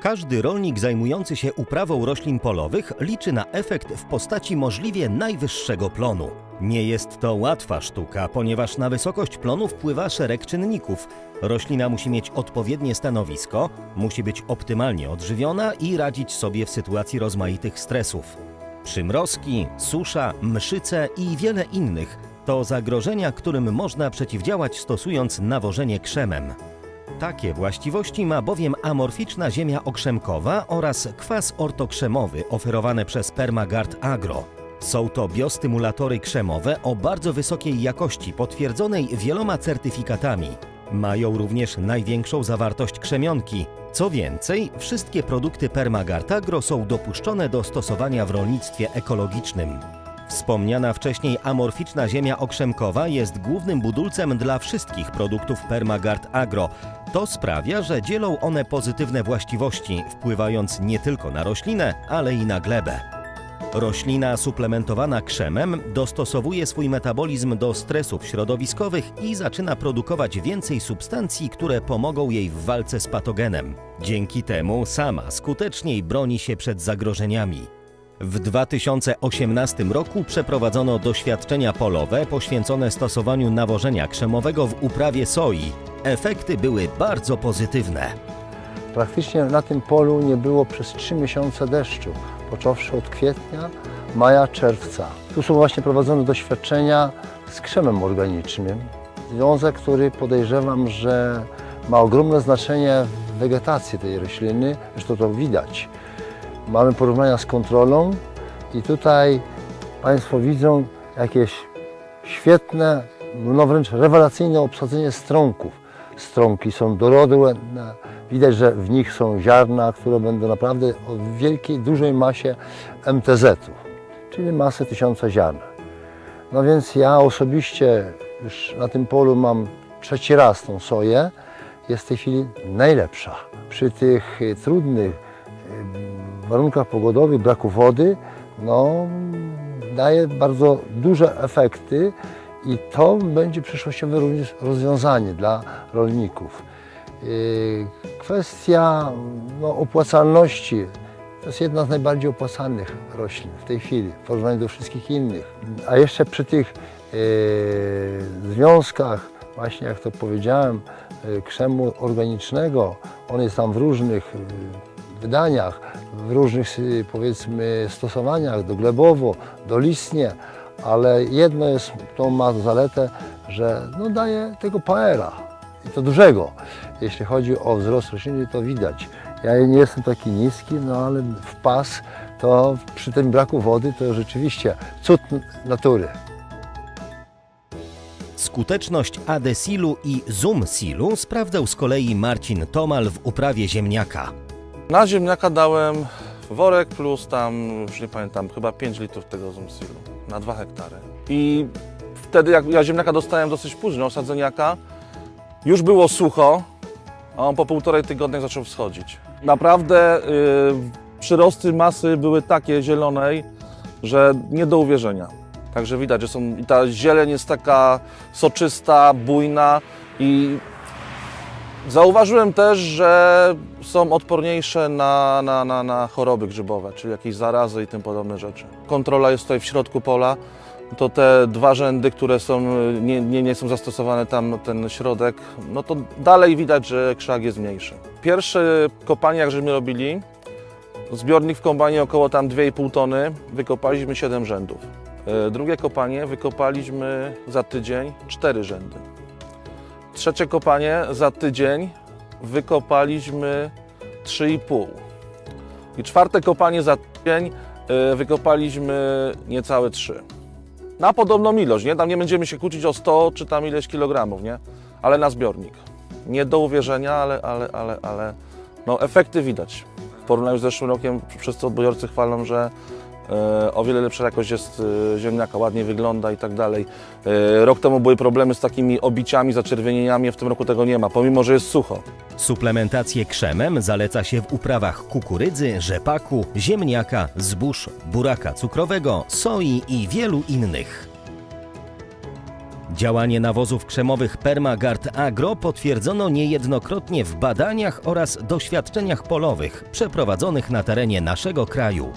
Każdy rolnik zajmujący się uprawą roślin polowych liczy na efekt w postaci możliwie najwyższego plonu. Nie jest to łatwa sztuka, ponieważ na wysokość plonu wpływa szereg czynników. Roślina musi mieć odpowiednie stanowisko, musi być optymalnie odżywiona i radzić sobie w sytuacji rozmaitych stresów. Przymrozki, susza, mszyce i wiele innych to zagrożenia, którym można przeciwdziałać stosując nawożenie krzemem. Takie właściwości ma bowiem amorficzna ziemia okrzemkowa oraz kwas ortokrzemowy oferowane przez Permagard Agro. Są to biostymulatory krzemowe o bardzo wysokiej jakości, potwierdzonej wieloma certyfikatami. Mają również największą zawartość krzemionki. Co więcej, wszystkie produkty Permagard Agro są dopuszczone do stosowania w rolnictwie ekologicznym. Wspomniana wcześniej amorficzna ziemia okrzemkowa jest głównym budulcem dla wszystkich produktów Permagard Agro. To sprawia, że dzielą one pozytywne właściwości, wpływając nie tylko na roślinę, ale i na glebę. Roślina suplementowana krzemem dostosowuje swój metabolizm do stresów środowiskowych i zaczyna produkować więcej substancji, które pomogą jej w walce z patogenem. Dzięki temu sama skuteczniej broni się przed zagrożeniami. W 2018 roku przeprowadzono doświadczenia polowe poświęcone stosowaniu nawożenia krzemowego w uprawie soi. Efekty były bardzo pozytywne. Praktycznie na tym polu nie było przez 3 miesiące deszczu, począwszy od kwietnia, maja, czerwca. Tu są właśnie prowadzone doświadczenia z krzemem organicznym. Związek, który podejrzewam, że ma ogromne znaczenie w wegetacji tej rośliny, zresztą to widać. Mamy porównania z kontrolą i tutaj Państwo widzą jakieś świetne, no wręcz rewelacyjne obsadzenie strąków. Strąki są dorodne, widać, że w nich są ziarna, które będą naprawdę o wielkiej, dużej masie MTZ-u, czyli masy tysiąca ziarn. No więc ja osobiście już na tym polu mam trzeci raz tą soję, jest w tej chwili najlepsza. Przy tych y, trudnych y, warunkach pogodowych, braku wody, no, daje bardzo duże efekty i to będzie przyszłościowe również rozwiązanie dla rolników. Yy, Kwestia no, opłacalności to jest jedna z najbardziej opłacanych roślin w tej chwili w porównaniu do wszystkich innych. A jeszcze przy tych yy, związkach, właśnie jak to powiedziałem, yy, krzemu organicznego, on jest tam w różnych yy, wydaniach, w różnych yy, powiedzmy stosowaniach, doglebowo, dolistnie, ale jedno jest, to ma zaletę, że no, daje tego paera i to dużego. Jeśli chodzi o wzrost rośliny, to widać. Ja nie jestem taki niski, no ale w pas to przy tym braku wody to rzeczywiście cud natury. Skuteczność Adesilu i Zoom-Silu sprawdzał z kolei Marcin Tomal w uprawie ziemniaka. Na ziemniaka dałem worek plus tam, już nie pamiętam, chyba 5 litrów tego zumsilu na 2 hektary. I wtedy jak ja ziemniaka dostałem dosyć późno, osadzeniaka, już było sucho, a on po półtorej tygodnia zaczął wschodzić. Naprawdę y, przyrosty masy były takie zielonej, że nie do uwierzenia. Także widać, że są, i ta zieleń jest taka soczysta, bujna i Zauważyłem też, że są odporniejsze na, na, na, na choroby grzybowe, czyli jakieś zarazy i tym podobne rzeczy. Kontrola jest tutaj w środku pola. To te dwa rzędy, które są, nie, nie, nie są zastosowane tam, ten środek, no to dalej widać, że krzak jest mniejszy. Pierwsze kopanie, jak żeśmy robili, zbiornik w kombajnie około tam 2,5 tony, wykopaliśmy 7 rzędów. E, Drugie kopanie wykopaliśmy za tydzień 4 rzędy. Trzecie kopanie za tydzień wykopaliśmy 3,5. I czwarte kopanie za tydzień y, wykopaliśmy niecałe 3. Na podobną ilość, nie? Tam nie będziemy się kłócić o 100 czy tam ileś kilogramów, nie? Ale na zbiornik. Nie do uwierzenia, ale, ale, ale, ale no, efekty widać. W porównaniu z zeszłym rokiem wszyscy odbiorcy chwalą, że e, o wiele lepsza jakość jest e, ziemniaka, ładnie wygląda i tak dalej. E, Rok temu były problemy z takimi obiciami, zaczerwienieniami, w tym roku tego nie ma, pomimo że jest sucho. Suplementację krzemem zaleca się w uprawach kukurydzy, rzepaku, ziemniaka, zbóż, buraka cukrowego, soi i wielu innych. Działanie nawozów krzemowych Permagard Agro potwierdzono niejednokrotnie w badaniach oraz doświadczeniach polowych przeprowadzonych na terenie naszego kraju.